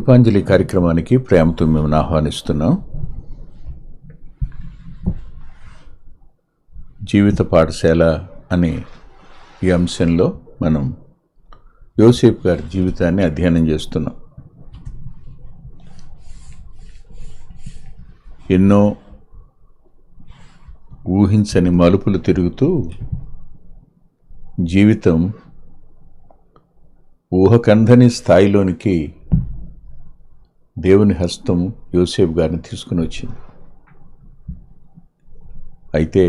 కృపాంజలి కార్యక్రమానికి ప్రేమతో మేము ఆహ్వానిస్తున్నాం. జీవిత పాఠశాల అనే ఈ అంశంలో మనం యోసేపు గారి జీవితాన్ని అధ్యయనం చేస్తున్నాం. ఎన్నో ఊహించని మలుపులు తిరుగుతూ జీవితం ఊహకందని స్థాయిలోనికి దేవుని హస్తం యోసేపు గారిని తీసుకుని వచ్చింది. అయితే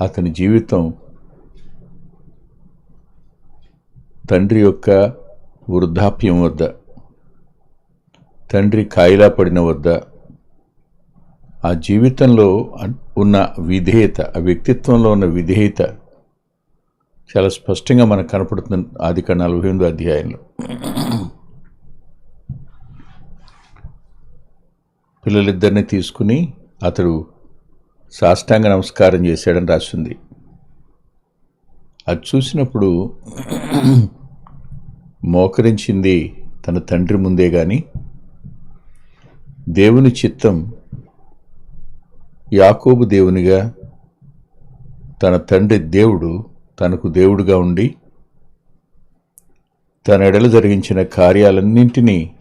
అతని జీవితం తండ్రి యొక్క వృద్ధాప్యం వద్ద తండ్రి కాయిలా పడిన వద్ద ఆ జీవితంలో ఉన్న విధేయత ఆ వ్యక్తిత్వంలో ఉన్న విధేయత చాలా స్పష్టంగా మనకు కనపడుతుంది ఆది నలభై ఎనిమిదో అధ్యాయంలో. పిల్లలిద్దరిని తీసుకుని అతడు సాష్టాంగ నమస్కారం చేశాడని రాసింది. అది చూసినప్పుడు మోకరించింది తన తండ్రి ముందే కానీ దేవుని చిత్తం యాకోబు దేవునిగా తన తండ్రి దేవుడు తనకు దేవుడుగా ఉండి తన ఎడల జరిగించిన కార్యాలన్నింటినీ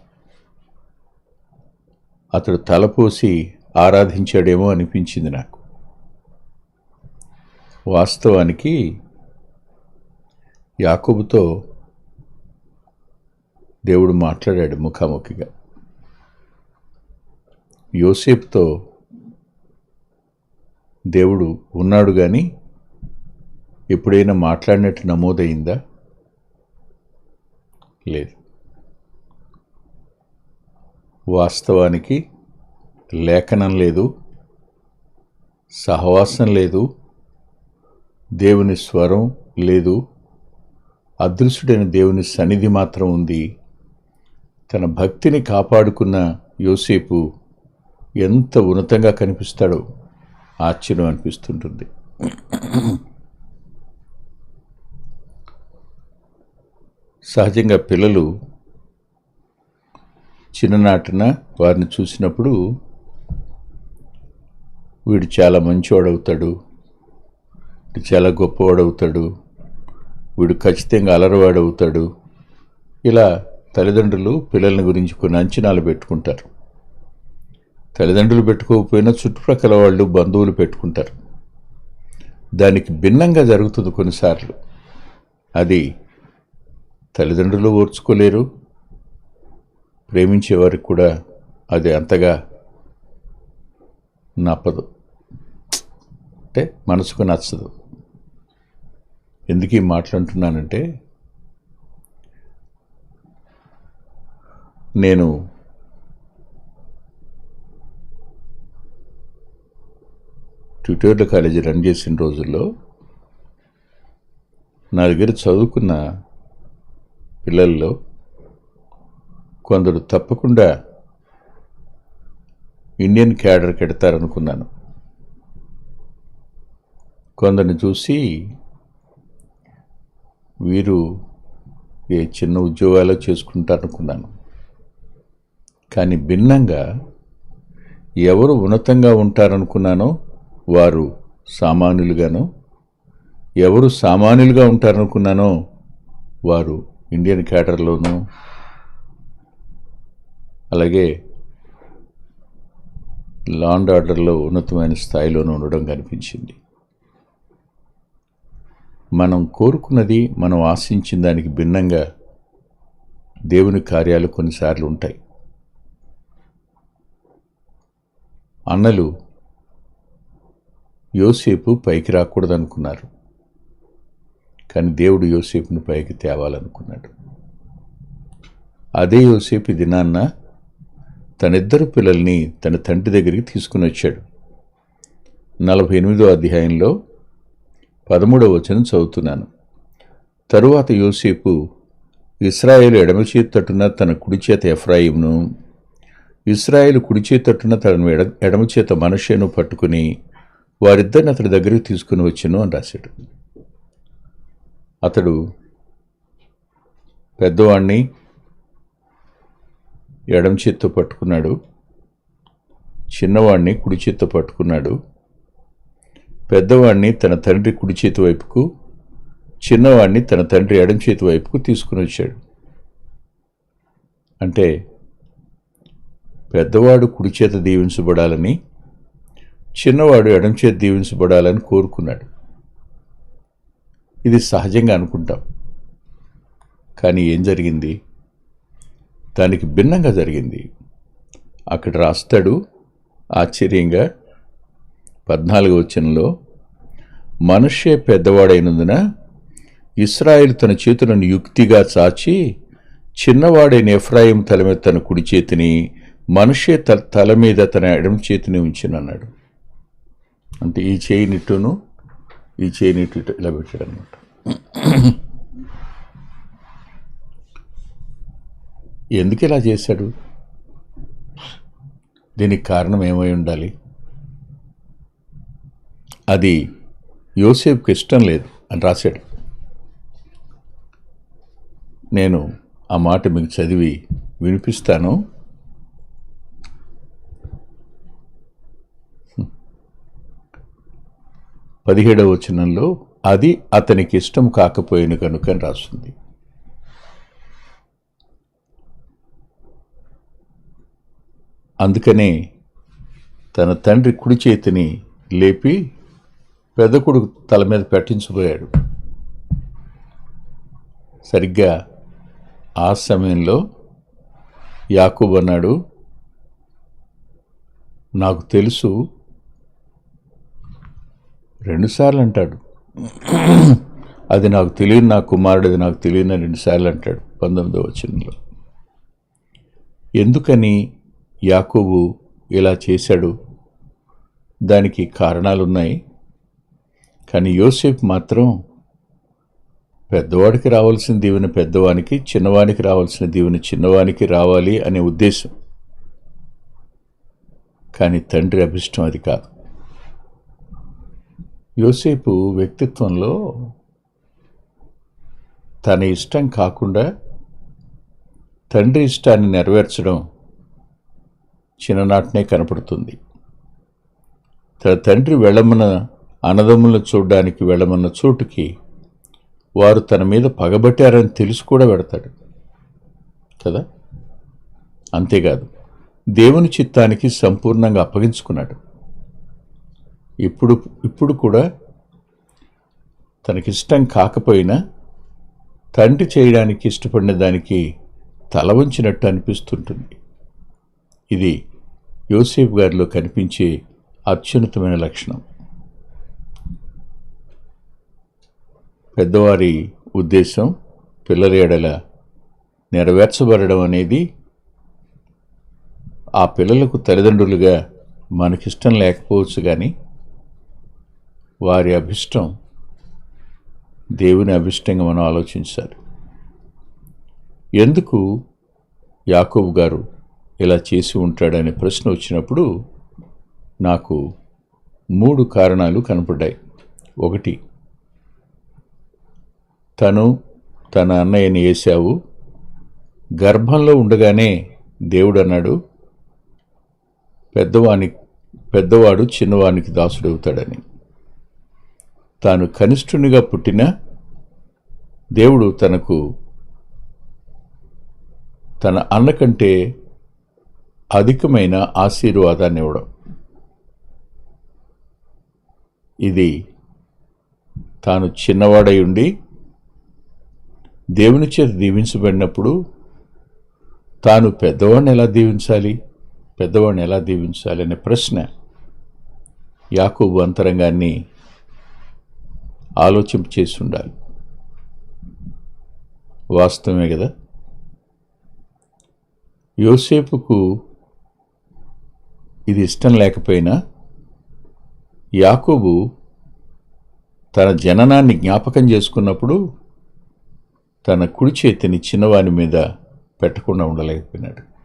అతడు తలపోసి ఆరాధించాడేమో అనిపించింది నాకు. వాస్తవానికి యాకబుతో దేవుడు మాట్లాడాడు ముఖాముఖిగా. యోసేపుతో దేవుడు ఉన్నాడు కానీ ఎప్పుడైనా మాట్లాడినట్టు నమోదైందా లేదు. వాస్తవానికి లేఖనం లేదు సహవాసం లేదు దేవుని స్వరం లేదు అదృశ్యుడైన దేవుని సన్నిధి మాత్రం ఉంది. తన భక్తిని కాపాడుకున్న యోసేపు ఎంత ఉన్నతంగా కనిపిస్తాడో ఆశ్చర్యం అనిపిస్తుంటుంది. సహజంగా పిల్లలు చిన్ననాటిన వారిని చూసినప్పుడు వీడు చాలా మంచివాడవుతాడు వీడు చాలా గొప్పవాడవుతాడు వీడు ఖచ్చితంగా అలరవాడవుతాడు. ఇలా తల్లిదండ్రులు పిల్లల గురించి కొన్ని అంచనాలు పెట్టుకుంటారు. తల్లిదండ్రులు పెట్టుకోకపోయినా చుట్టుప్రక్కల వాళ్ళు బంధువులు పెట్టుకుంటారు. దానికి భిన్నంగా జరుగుతుంది కొన్నిసార్లు. అది తల్లిదండ్రులు ఓర్చుకోలేరు. ప్రేమించేవారికి కూడా అది అంతగా నప్పదు. అంటే మనసుకు నచ్చదు. ఎందుకు ఈ మాట్లాడుతున్నానంటే నేను ట్యూటోరియల్ కాలేజీ రన్ చేసిన రోజుల్లో నా దగ్గర చదువుకున్న పిల్లల్లో కొందరు తప్పకుండా ఇండియన్ క్యాడర్కి ఎడతారనుకున్నాను కొందరిని చూసి వీరు ఏ చిన్న ఉద్యోగాలు చేసుకుంటారనుకున్నాను. కానీ భిన్నంగా ఎవరు ఉన్నతంగా ఉంటారనుకున్నానో వారు సామాన్యులుగాను ఎవరు సామాన్యులుగా ఉంటారనుకున్నానో వారు ఇండియన్ క్యాడర్లోనూ అలాగే లాండ్ ఆర్డర్లో ఉన్నతమైన స్థాయిలోనూ ఉండడం కనిపించింది. మనం కోరుకున్నది మనం ఆశించిన దానికి భిన్నంగా దేవుని కార్యాలు కొన్నిసార్లు ఉంటాయి. అన్నలు యోసేపు పైకి రాకూడదనుకున్నారు. కానీ దేవుడు యోసేపును పైకి తేవాలనుకున్నాడు. అదే యోసేపు దినాన్న తనిద్దరు పిల్లల్ని తన తండ్రి దగ్గరికి తీసుకుని వచ్చాడు. నలభై ఎనిమిదో అధ్యాయంలో పదమూడవ వచనం చదువుతున్నాను. తరువాత యోసేపు ఇస్రాయేల్ ఎడమ చేతి తట్టున తన కుడి చేత ఎఫ్రాయిమును ఇస్రాయేల్ కుడి చేతట్టున తట్టున తన ఎడ ఎడమ చేత మనషేను పట్టుకుని వారిద్దరిని అతడి దగ్గరికి తీసుకుని వచ్చాను అని రాశాడు. అతడు పెద్దవాణ్ణి ఎడం చేత్తో పట్టుకున్నాడు చిన్నవాణ్ణి కుడి చేత్తో పట్టుకున్నాడు. పెద్దవాణ్ణి తన తండ్రి కుడి చేతి వైపుకు చిన్నవాణ్ణి తన తండ్రి ఎడం చేతి వైపుకు తీసుకుని వచ్చాడు. అంటే పెద్దవాడు కుడి చేత దీవించబడాలని చిన్నవాడు ఎడం చేతి దీవించబడాలని కోరుకున్నాడు. ఇది సహజంగా అనుకుంటాం. కానీ ఏం జరిగింది? దానికి భిన్నంగా జరిగింది. అక్కడ రాస్తాడు ఆశ్చర్యంగా పద్నాలుగో వచనంలో మనుష్యే పెద్దవాడైనందున ఇస్రాయిల్ తన చేతులను యుక్తిగా చాచి చిన్నవాడైన ఎఫ్రాయిం తల మీద తన కుడి చేతిని మనుష్య తల తల మీద తన ఎడమ చేతిని ఉంచినన్నాడు. అంటే ఈ చేయి నిట్టును ఈ చేయి ఇలా పెట్టాడు అనమాట ఎందుకు ఇలా చేశాడు? దీనికి కారణం ఏమై ఉండాలి? అది యోసేపుకి ఇష్టం లేదు అని రాశాడు. నేను ఆ మాట మీకు చదివి వినిపిస్తాను. పదిహేడవ వచనంలో అది అతనికి ఇష్టం కాకపోయిన కనుక అని రాస్తుంది. అందుకనే తన తండ్రి కుడి చేతిని లేపి పెద్ద కొడుకు తల మీద పెట్టించబోయాడు. సరిగ్గా ఆ సమయంలో యాకూబ్ అన్నాడు నాకు తెలుసు రెండుసార్లు అంటాడు అది నాకు తెలియని నా కుమారుడు అది నాకు తెలియని రెండుసార్లు అంటాడు పంతొమ్మిదవ వచనంలో. ఎందుకని యాకోబు ఇలా చేశాడు? దానికి కారణాలున్నాయి. కానీ యోసేఫ్ మాత్రం పెద్దవాడికి రావాల్సిన దీవెన పెద్దవానికి చిన్నవానికి రావాల్సిన దీవెన చిన్నవానికి రావాలి అనే ఉద్దేశం. కానీ తండ్రి అభిష్టం అది కాదు. యోసేపు వ్యక్తిత్వంలో తన ఇష్టం కాకుండా తండ్రి ఇష్టాన్ని నెరవేర్చడం చిన్ననాటినే కనపడుతుంది. తన తండ్రి వెళ్ళమన్న అన్నదమ్ములను చూడడానికి వెళ్ళమన్న చోటుకి వారు తన మీద పగబట్టారని తెలిసి కూడా పెడతాడు కదా? అంతేకాదు దేవుని చిత్తానికి సంపూర్ణంగా అప్పగించుకున్నాడు. ఇప్పుడు ఇప్పుడు కూడా తనకిష్టం కాకపోయినా తండ్రి చేయడానికి ఇష్టపడిన దానికి తల వంచినట్టు అనిపిస్తుంటుంది. ఇది యోసేఫ్ గారిలో కనిపించే అత్యున్నతమైన లక్షణం. పెద్దవారి ఉద్దేశం పిల్లల ఎడల నెరవేర్చబడడం అనేది ఆ పిల్లలకు తల్లిదండ్రులుగా మనకిష్టం లేకపోవచ్చు కానీ వారి అభిష్టం దేవుని అభిష్టంగా మనం ఆలోచించాలి. ఎందుకు యాకోబు గారు ఇలా చేసి ఉంటాడనే ప్రశ్న వచ్చినప్పుడు నాకు మూడు కారణాలు కనపడ్డాయి. ఒకటి తను తన అన్నయ్యని వేశావు గర్భంలో ఉండగానే దేవుడు అన్నాడు పెద్దవాని పెద్దవాడు చిన్నవానికి దాసుడవుతాడని. తాను కనిష్ఠునిగా పుట్టిన దేవుడు తనకు తన అన్న కంటే అధికమైన ఆశీర్వాదాన్ని ఇవ్వడం. ఇది తాను చిన్నవాడై ఉండి దేవుని చేత దీవించబడినప్పుడు తాను పెద్దవాడిని ఎలా దీవించాలి పెద్దవాడిని ఎలా దీవించాలి అనే ప్రశ్న యాకూబు అంతరంగాన్ని ఆలోచింప చేసి ఉండాలి. వాస్తవమే కదా? యోసేపుకు ఇది ఇష్టం లేకపోయినా యాకోబు తన జననాన్ని జ్ఞాపకం చేసుకున్నప్పుడు తన కుడి చేతిని చిన్నవాని మీద పెట్టకుండా ఉండలేకపోయినాడు.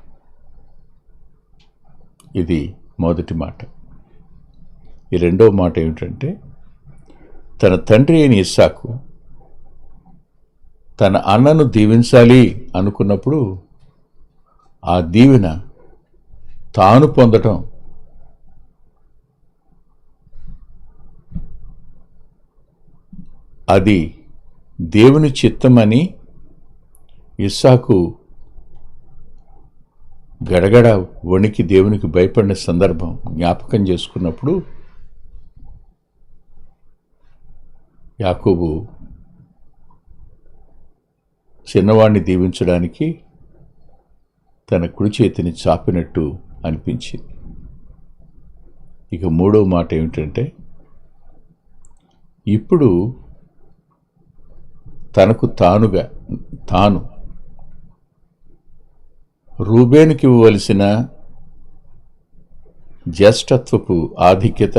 ఇది మొదటి మాట. ఈ రెండవ మాట ఏమిటంటే తన తండ్రి అయిన ఇస్సాకు తన అన్నను దీవించాలి అనుకున్నప్పుడు ఆ దీవెన తాను పొందటం అది దేవుని చిత్తమని ఇస్సాకు గడగడ వణికి దేవునికి భయపడిన సందర్భం జ్ఞాపకం చేసుకున్నప్పుడు యాకోబు చిన్నవాడిని దీవించడానికి తన కుడి చేతిని చాపినట్టు అనిపించింది. ఇక మూడో మాట ఏమిటంటే ఇప్పుడు తనకు తానుగా తాను రూబేనుకి ఇవ్వవలసిన జ్యేష్ఠత్వపు ఆధిక్యత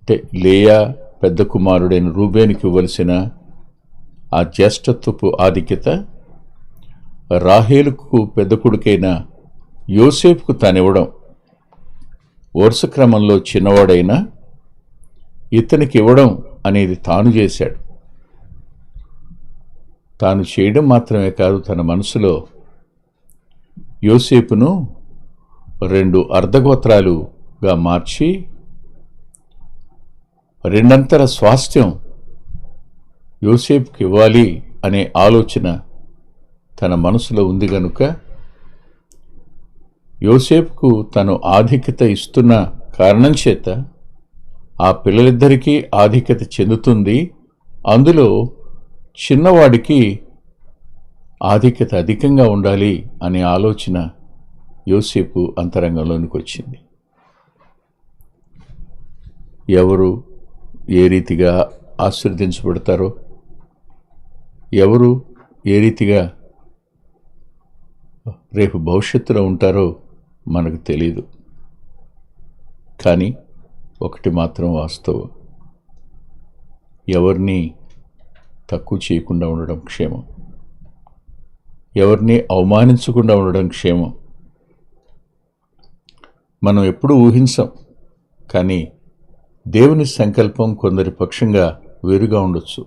అంటే లేయా పెద్ద కుమారుడైన రూబేనికి ఇవ్వలసిన ఆ జ్యేష్ఠత్వపు ఆధిక్యత రాహేలుకు పెద్ద కొడుకైన యోసేపుకు తానివ్వడం వరుస క్రమంలో చిన్నవాడైనా ఇతనికి ఇవ్వడం అనేది తాను చేశాడు. తాను చేయడం మాత్రమే కాదు తన మనసులో యోసేపును రెండు అర్ధగోత్రాలుగా మార్చి రెండంతర స్వాస్థ్యం యోసేపుకి ఇవ్వాలి అనే ఆలోచన తన మనసులో ఉంది గనుక యోసేపుకు తను ఆధిక్యత ఇస్తున్న కారణం చేత ఆ పిల్లలిద్దరికీ ఆధిక్యత చెందుతుంది. అందులో చిన్నవాడికి ఆధిక్యత అధికంగా ఉండాలి అనే ఆలోచన యోసేపు అంతరంగంలోనికి వచ్చింది. ఎవరు? ఏ రీతిగా ఆశీర్వదించబడతారో ఎవరు ఏ రీతిగా రేపు భవిష్యత్తులో ఉంటారో మనకు తెలియదు కానీ ఒకటి మాత్రం వాస్తవం. ఎవరిని తక్కువ చేయకుండా ఉండడం క్షేమం. ఎవరిని అవమానించకుండా ఉండడం క్షేమం. మనం ఎప్పుడూ ఊహించం కానీ దేవుని సంకల్పం కొందరి పక్షంగా వేరుగా ఉండొచ్చు.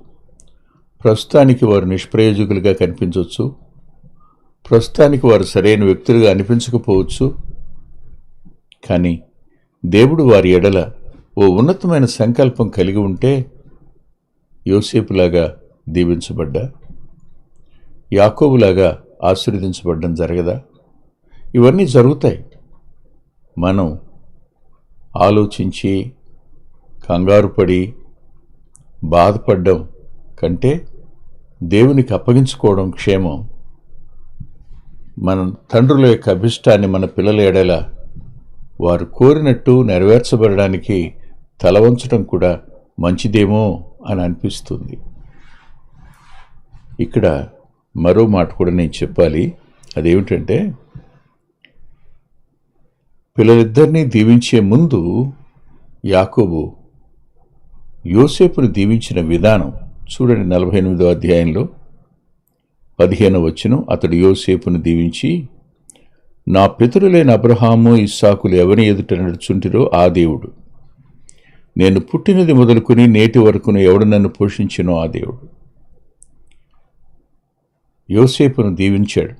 ప్రస్తుతానికి వారు నిష్ప్రయోజకులుగా కనిపించవచ్చు ప్రస్తుతానికి వారు సరైన వ్యక్తులుగా అనిపించకపోవచ్చు. కానీ దేవుడు వారి ఎడల ఓ ఉన్నతమైన సంకల్పం కలిగి ఉంటే యోసేపులాగా దీవించబడ్డా? యాకోబులాగా ఆశీర్వదించబడ్డం జరగదా? ఇవన్నీ జరుగుతాయి. మనం ఆలోచించి కంగారు పడి బాధపడడం కంటే దేవునికి అప్పగించుకోవడం క్షేమం. మన తండ్రుల యొక్క అభిష్టాన్ని మన పిల్లల ఎడల వారు కోరినట్టు నెరవేర్చబడడానికి తలవంచడం కూడా మంచిదేమో అని అనిపిస్తుంది. ఇక్కడ మరో మాట కూడా నేను చెప్పాలి. అదేమిటంటే పిల్లలిద్దరినీ దీవించే ముందు యాకోబు యోసేపును దీవించిన విధానం చూడండి నలభై ఎనిమిదో అధ్యాయంలో పదిహేను వచ్చును అతడు యోసేపును దీవించి నా పితరులైన అబ్రహాము ఇస్సాకులు ఎవరిని ఎదుట నడుచుంటిరో ఆ దేవుడు. నేను పుట్టినది మొదలుకొని నేటి వరకును ఎవడు నన్ను పోషించినో ఆ దేవుడు. యోసేపును దీవించాడు.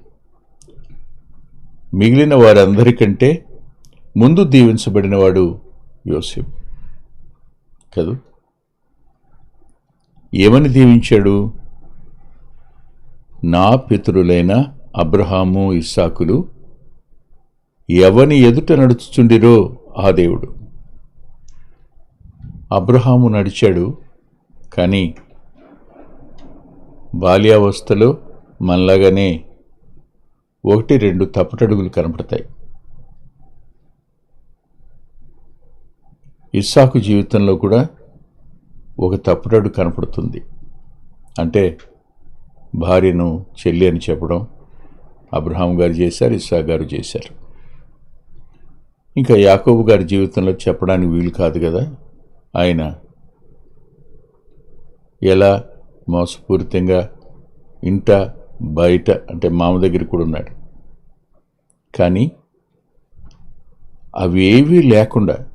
మిగిలిన వారందరికంటే ముందు దీవించబడినవాడు యోసేపు. కదా? ఏమని దీవించాడు? నా పితరులైన అబ్రహాము ఇస్సాకులు ఎవని ఎదుట నడుచుచుండిరో ఆ దేవుడు. అబ్రహాము నడిచాడు కానీ బాల్యావస్థలో మనలాగానే ఒకటి రెండు తప్పటడుగులు కనపడతాయి. ఇస్సాకు జీవితంలో కూడా ఒక తప్పుడడు కనపడుతుంది. అంటే భార్యను చెల్లి అని చెప్పడం అబ్రహాం గారు చేశారు ఇస్సా గారు చేశారు. ఇంకా యాకోబు గారి జీవితంలో చెప్పడానికి వీలు కాదు కదా. ఆయన ఎలా మోసపూరితంగా ఇంట బయట అంటే మామ దగ్గర కూడా ఉన్నాడు. కానీ అవి ఏవీ లేకుండా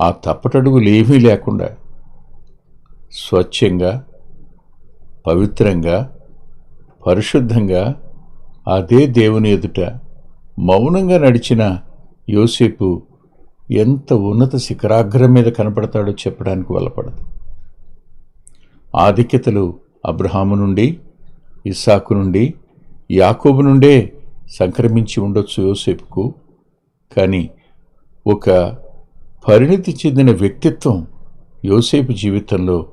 ఆ తప్పటడుగులు ఏమీ లేకుండా స్వచ్ఛంగా పవిత్రంగా పరిశుద్ధంగా అదే దేవుని ఎదుట మౌనంగా నడిచిన యోసేపు ఎంత ఉన్నత శిఖరాగ్రం మీద కనపడతాడో చెప్పడానికి వల్లపడదు ఆధిక్యతలు అబ్రహాము నుండి ఇస్సాకు నుండి యాకోబు నుండే సంక్రమించి ఉండొచ్చు యోసేపుకు కానీ ఒక పరిణితి చెందిన వ్యక్తిత్వం యోసేపు జీవితంలో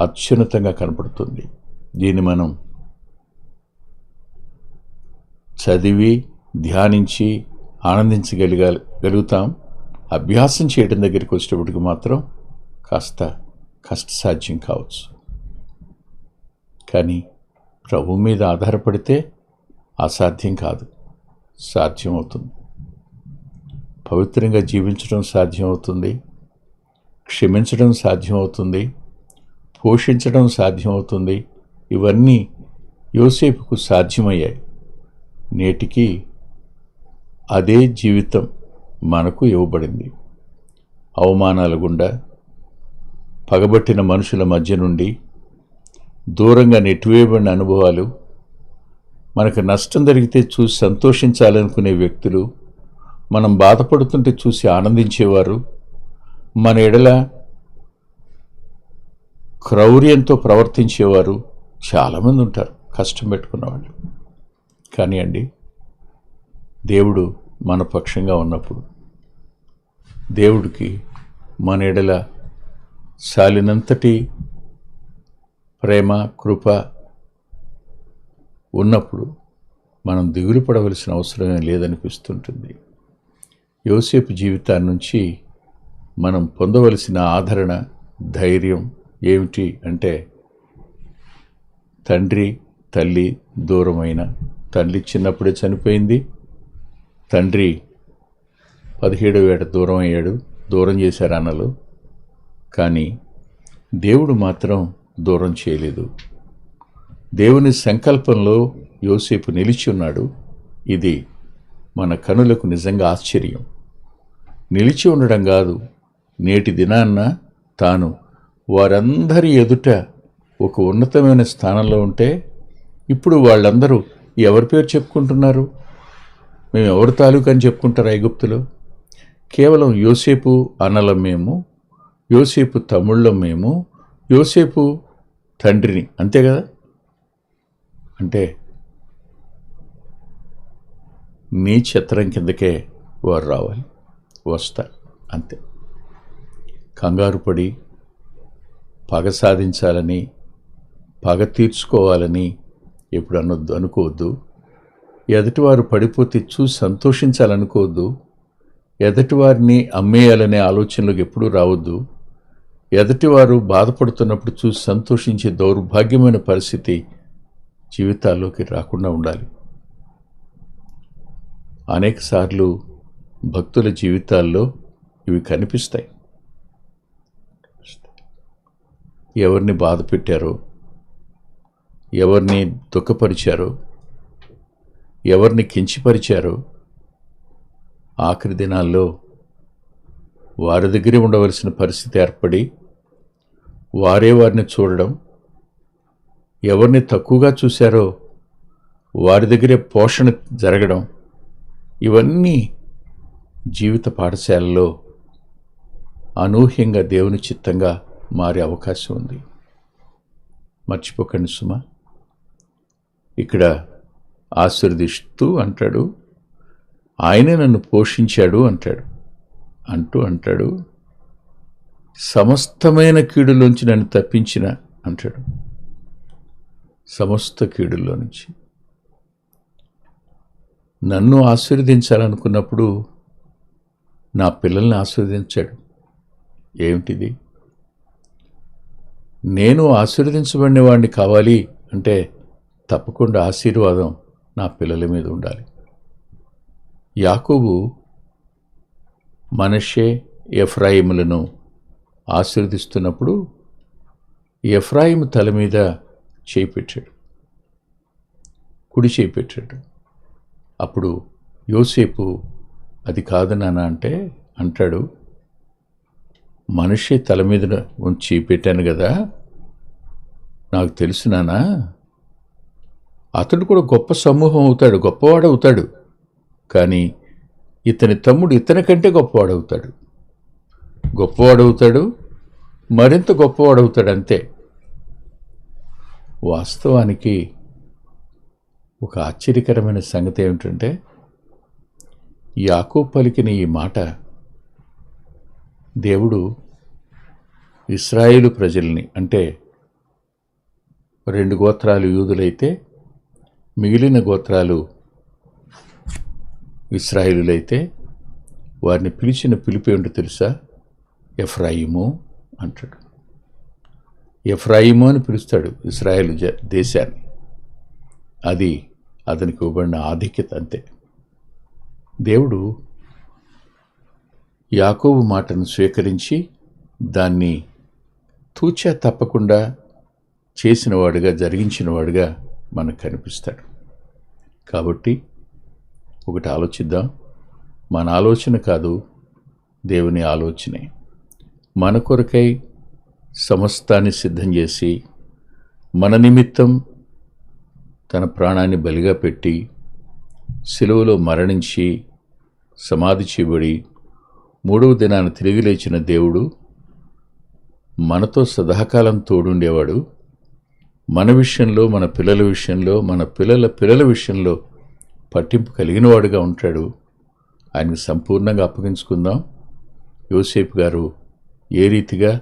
అత్యున్నతంగా కనపడుతుంది. దీన్ని మనం చదివి ధ్యానించి ఆనందించగలిగాలి గలుగుతాం అభ్యాసం చేయడం దగ్గరికి వచ్చేటప్పటికి మాత్రం కాస్త కష్టసాధ్యం కావచ్చు. కానీ ప్రభు మీద ఆధారపడితే అసాధ్యం కాదు. సాధ్యం అవుతుంది పవిత్రంగా జీవించడం సాధ్యం అవుతుంది క్షమించడం సాధ్యం అవుతుంది పోషించడం సాధ్యమవుతుంది. ఇవన్నీ యోసేపుకు సాధ్యమయ్యాయి. నేటికి అదే జీవితం మనకు ఇవ్వబడింది. అవమానాల గుండా పగబట్టిన మనుషుల మధ్య నుండి దూరంగా నెట్టివేయబడిన అనుభవాలు మనకు నష్టం జరిగితే చూసి సంతోషించాలనుకునే వ్యక్తులు మనం బాధపడుతుంటే చూసి ఆనందించేవారు. మన ఎడల క్రౌర్యంతో ప్రవర్తించేవారు చాలామంది ఉంటారు కష్టం పెట్టుకున్నవాళ్ళు కానీ అండి దేవుడు మన పక్షంగా ఉన్నప్పుడు దేవుడికి మన ఎడల సాలినంతటి ప్రేమ కృప ఉన్నప్పుడు మనం దిగులు పడవలసిన అవసరమే లేదనిపిస్తుంటుంది. యోసేపు జీవితాన్ని నుంచి మనం పొందవలసిన ఆదరణ ధైర్యం ఏమిటి అంటే తండ్రి తల్లి దూరమైన తల్లి చిన్నప్పుడే చనిపోయింది. తండ్రి పదిహేడు వేట దూరం అయ్యాడు దూరం చేశారు అన్నలు. కానీ దేవుడు మాత్రం దూరం చేయలేదు. దేవుని సంకల్పంలో యోసేపు నిలిచి ఉన్నాడు. ఇది మన కనులకు నిజంగా ఆశ్చర్యం. నిలిచి ఉండడం కాదు. నేటి దినాన్న తాను వారందరి ఎదుట ఒక ఉన్నతమైన స్థానంలో ఉంటే ఇప్పుడు వాళ్ళందరూ ఎవరి పేరు చెప్పుకుంటున్నారు? మేము ఎవరి తాలూకు అని చెప్పుకుంటారు ఐగుప్తులో? కేవలం యోసేపు అన్నలం మేము యోసేపు తమ్ముళ్ళం మేము యోసేపు తండ్రిని. అంతే కదా? అంటే నీ చిత్రం కిందకే వారు రావాలి. వస్తా అంతే. కంగారు పడి పగ సాధించాలని పగ తీర్చుకోవాలని ఎప్పుడు అనొద్దు అనుకోవద్దు. ఎదుటివారు పడిపోతే చూసి సంతోషించాలనుకోవద్దు. ఎదుటివారిని అమ్మేయాలనే ఆలోచనలకు ఎప్పుడూ రావద్దు. ఎదుటివారు బాధపడుతున్నప్పుడు చూసి సంతోషించే దౌర్భాగ్యమైన పరిస్థితి జీవితాల్లోకి రాకుండా ఉండాలి. అనేకసార్లు భక్తుల జీవితాల్లో ఇవి కనిపిస్తాయి. ఎవరిని బాధ పెట్టారో ఎవరిని దుఃఖపరిచారో ఎవరిని కించిపరిచారో ఆఖరి దినాల్లో వారి దగ్గరే ఉండవలసిన పరిస్థితి ఏర్పడి వారే వారిని చూడడం ఎవరిని తక్కువగా చూశారో వారి దగ్గరే పోషణ జరగడం ఇవన్నీ జీవిత పాఠశాలలో అనూహ్యంగా దేవుని చిత్తంగా మారే అవకాశం ఉంది. మర్చిపోకండి సుమా. ఇక్కడ ఆశీర్దిస్తూ అంటాడు ఆయనే నన్ను పోషించాడు అంటాడు అంటూ అంటాడు సమస్తమైన కీడులోంచి నన్ను తప్పించిన అంటాడు. సమస్త కీడుల్లో నుంచి. నన్ను ఆశీర్వదించాలనుకున్నప్పుడు నా పిల్లల్ని ఆశీర్వదించాడు. ఏమిటిది? నేను ఆశీర్వదించబడిన వాడిని కావాలి అంటే తప్పకుండా ఆశీర్వాదం నా పిల్లల మీద ఉండాలి. యాకోబు మనషే ఎఫ్రాయిములను ఆశీర్దిస్తున్నప్పుడు ఎఫ్రాయిము తల మీద చేయి పెట్టాడు. కుడి చేయి పెట్టాడు. అప్పుడు యోసేపు అది కాదు నాన్న అంటే అంటాడు మనిషి తల మీద ఉంచి పెట్టాను కదా నాకు తెలుసు నానా అతడు కూడా గొప్ప సమూహం అవుతాడు గొప్పవాడు అవుతాడు. కానీ ఇతని తమ్ముడు ఇతని కంటే గొప్పవాడవుతాడు గొప్పవాడవుతాడు మరింత గొప్పవాడవుతాడు అంతే. వాస్తవానికి ఒక ఆశ్చర్యకరమైన సంగతి ఏమిటంటే యాకో పలికిన ఈ మాట దేవుడు ఇస్రాయేలు ప్రజల్ని అంటే రెండు గోత్రాలు యూదులైతే మిగిలిన గోత్రాలు ఇస్రాయిలులైతే వారిని పిలిచిన పిలిపి ఏంటో తెలుసా? ఎఫ్రాయిము అంటాడు. ఎఫ్రాయిము అని పిలుస్తాడు ఇస్రాయేల్ జ దేశాన్ని. అది అతనికి ఇవ్వబడిన ఆధిక్యత అంతే. దేవుడు యాకోబు మాటను స్వీకరించి దాన్ని తూచా తప్పకుండా చేసినవాడుగా జరిగించినవాడుగా మనకు కనిపిస్తాడు. కాబట్టి ఒకటి ఆలోచిద్దాం. మన ఆలోచన కాదు దేవుని ఆలోచనే. మన కొరకై సమస్తాన్ని సిద్ధం చేసి మన నిమిత్తం తన ప్రాణాన్ని బలిగా పెట్టి సెలవులో మరణించి సమాధి చేయబడి మూడవ దినాన్ని తిరిగి లేచిన దేవుడు మనతో సదాకాలం తోడుండేవాడు. మన విషయంలో మన పిల్లల విషయంలో మన పిల్లల పిల్లల విషయంలో పట్టింపు కలిగినవాడుగా ఉంటాడు. ఆయనకు సంపూర్ణంగా అప్పగించుకుందాం. యోసేపు గారు ఏ రీతిగా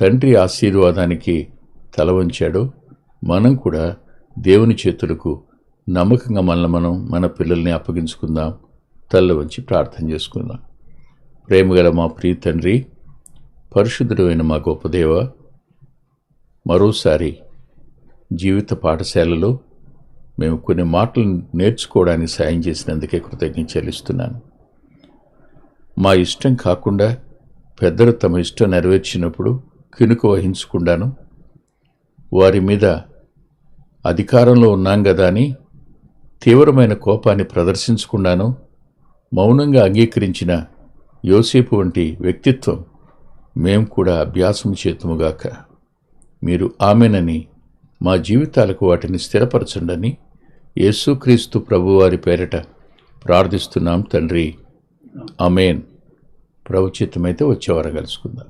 తండ్రి ఆశీర్వాదానికి తల వంచాడో మనం కూడా దేవుని చేతులకు నమ్మకంగా మనల్ని మనం మన పిల్లల్ని అప్పగించుకుందాం. తల్ల వంచి ప్రార్థన చేసుకుందాం. ప్రేమగల మా ప్రియ తండ్రి పరిశుద్ధుడైన మా గొప్పదేవ మరోసారి జీవిత పాఠశాలలో మేము కొన్ని మాటలు నేర్చుకోవడానికి సాయం చేసినందుకే కృతజ్ఞత చెల్లిస్తున్నాను. మా ఇష్టం కాకుండా పెద్దలు తమ ఇష్టం నెరవేర్చినప్పుడు కినుక వహించకుండాను వారి మీద అధికారంలో ఉన్నాం కదా అని తీవ్రమైన కోపాన్ని ప్రదర్శించకుండానో మౌనంగా అంగీకరించిన యోసేపు వంటి వ్యక్తిత్వం మేము కూడా అభ్యాసం చేతుముగాక. మీరు ఆమెనని మా జీవితాలకు వాటిని స్థిరపరచండని యేసుక్రీస్తు ప్రభువారి పేరట ప్రార్థిస్తున్నాం తండ్రి. అమేన్ ప్రభుచితమైతే వచ్చేవారం కలుసుకుందాం.